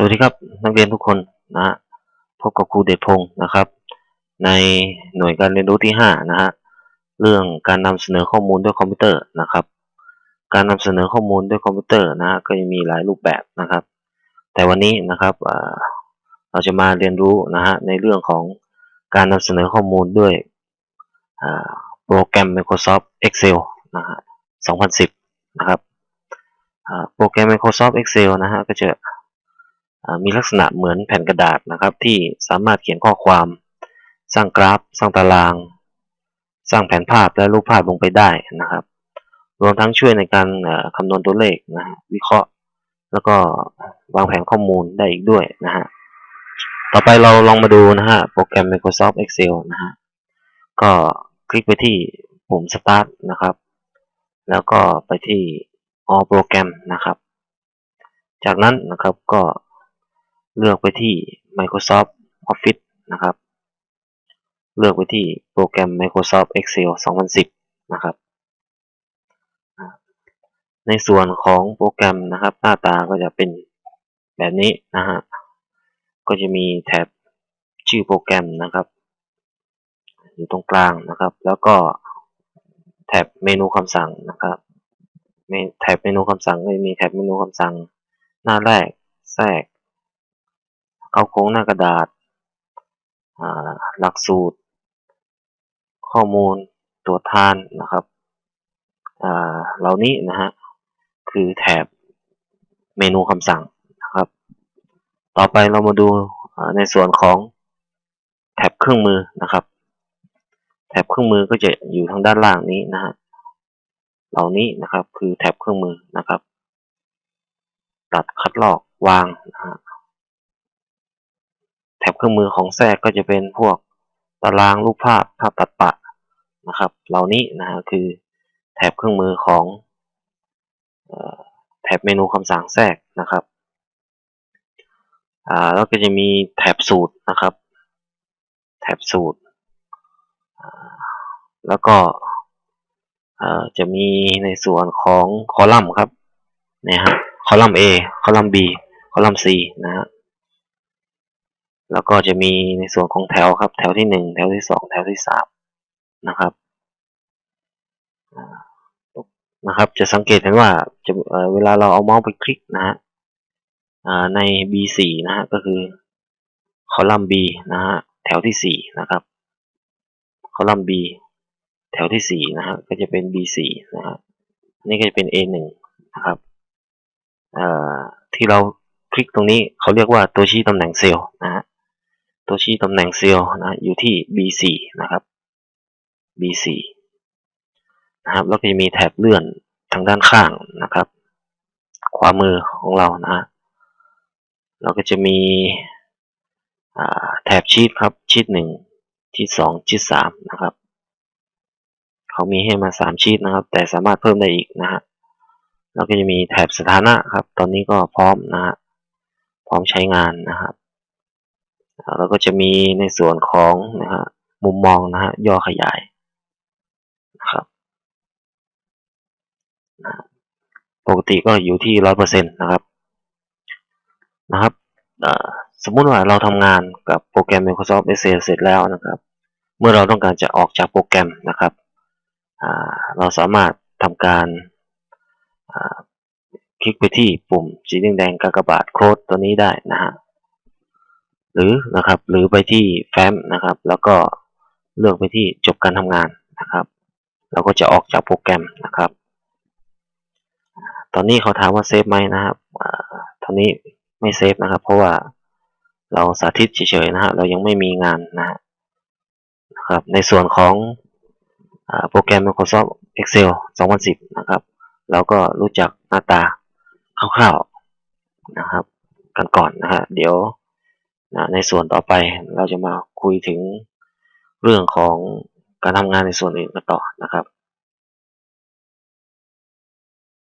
สวัสดีครับนักเรียนทุกคนนะฮะพบกับครูเดชพงศ์นะครับ ในหน่วยการเรียนรู้ที่5นะฮะเรื่องการนำเสนอข้อมูลด้วยคอมพิวเตอร์นะครับ การนำเสนอข้อมูลด้วยคอมพิวเตอร์นะฮะก็จะมีหลายรูปแบบนะครับ แต่วันนี้นะครับเราจะมาเรียนรู้นะฮะในเรื่องของการนำเสนอข้อมูลด้วยโปรแกรม Microsoft Excel นะฮะ2010 นะครับโปรแกรม Microsoft Excel นะฮะก็จะ มีลักษณะเหมือนแผ่นกระดาษนะครับ ที่สามารถเขียนข้อความ สร้างกราฟ สร้างตาราง สร้างแผนภาพและรูปภาพลงไปได้นะครับ รวมทั้งช่วยในการคำนวณตัวเลขนะฮะวิเคราะห์ แล้วก็วางแผนข้อมูลได้อีกด้วยนะฮะต่อไปเราลองมาดูนะฮะโปรแกรม Microsoft Excel นะฮะก็คลิกไปที่ปุ่ม Start นะครับ แล้วก็ไปที่ All Program นะครับ จากนั้นนะครับก็ เลือกไปที่ Microsoft Office นะครับ เลือกไปที่โปรแกรม Microsoft Excel 2010 นะครับ ในส่วนของโปรแกรมนะครับ หน้าตาก็จะเป็นแบบนี้นะฮะ ก็จะมีแท็บชื่อโปรแกรมนะครับ อยู่ตรงกลางนะครับ แล้วก็แท็บเมนูคำสั่งนะครับแท็บเมนูคำสั่งก็จะมีแท็บเมนูคำสั่งหน้าแรกแทรก เข้าโค้งหน้ากระดาษ หลักสูตร ข้อมูลตรวทานนะครับเหล่านี้นะฮะคือแถบเมนูคำสั่งนะครับ ต่อไปเรามาดูในส่วนของแท็บเครื่องมือนะครับแท็บเครื่องมือก็จะอยู่ทางด้านล่างนี้นะฮะเหล่านี้นะครับคือแท็บเครื่องมือนะครับ ตัดคัดลอกวางนะฮะ เครื่องมือของแทรกก็จะเป็นพวกตารางรูปภาพภาพตัดปะนะครับ เหล่านี้นะฮะคือแถบเครื่องมือของแถบเมนูคำสั่งแทรกนะครับอ่าแล้วก็จะมีแถบสูตรนะครับ แถบสูตร แล้วก็จะมีในส่วนของคอลัมน์ครับ เนี่ยฮะคอลัมน์ A คอลัมน์ B คอลัมน์ C นะฮะ แล้วก็จะมีในส่วนของแถวครับ แถวที่หนึ่งแถวที่สองแถวที่สามนะครับนะครับ จะสังเกตเห็นว่าจะเวลาเราเอาเมาส์ไปคลิกนะฮะใน B4 นะฮะก็คือคอลัมน์ B นะฮะแถวที่สี่นะครับคอลัมน์ B แถวที่สี่นะฮะก็จะเป็น B4 นะฮะนี่ก็จะเป็น A1 นะครับที่เราคลิกตรงนี้เขาเรียกว่าตัวชี้ตำแหน่งเซลล์นะฮะ ตัวชี้ตำแหน่งเซลล์นะอยู่ที่ B4 นะครับ B4 นะครับแล้วก็จะมีแถบเลื่อนทางด้านข้างนะครับ ขวามือของเรานะเราก็จะมีแถบชีตครับชีตหนึ่งชีตสองชีตสามนะครับเขามีให้มาสามชีตนะครับ แต่สามารถเพิ่มได้อีกนะฮะแล้วก็จะมีแถบสถานะครับ ตอนนี้ก็พร้อมนะฮะพร้อมใช้งานนะครับ แล้วก็จะมีในส่วนของนะฮะมุมมองนะฮะย่อขยายนะครับปกติก็อยู่ที่ร้อยเปอร์เซ็นต์นะครับนะครับสมมุติว่าเราทำงานกับโปรแกรม Microsoft Excel เสร็จแล้วนะครับ เมื่อเราต้องการจะออกจากโปรแกรมนะครับเราสามารถทำการคลิกไปที่ปุ่มสีแดงๆกากบาทโค้ดตัวนี้ได้นะฮะ หรือนะครับ หรือไปที่แฟ้มนะครับ แล้วก็เลือกไปที่จบการทำงานนะครับ เราก็จะออกจากโปรแกรมนะครับ ตอนนี้เขาถามว่าเซฟไหมนะครับตอนนี้ไม่เซฟนะครับ เพราะว่าเราสาธิตเฉยๆนะฮะเรายังไม่มีงานนะครับ ในส่วนของโปรแกรม Microsoft Excel 2010 นะครับ เราก็รู้จักหน้าตาคร่าวๆนะครับ กันก่อนนะฮะเดี๋ยว นะในส่วนต่อไปเราจะมาคุยถึงเรื่องของการทำงานในส่วนอื่นกันต่อนะครับ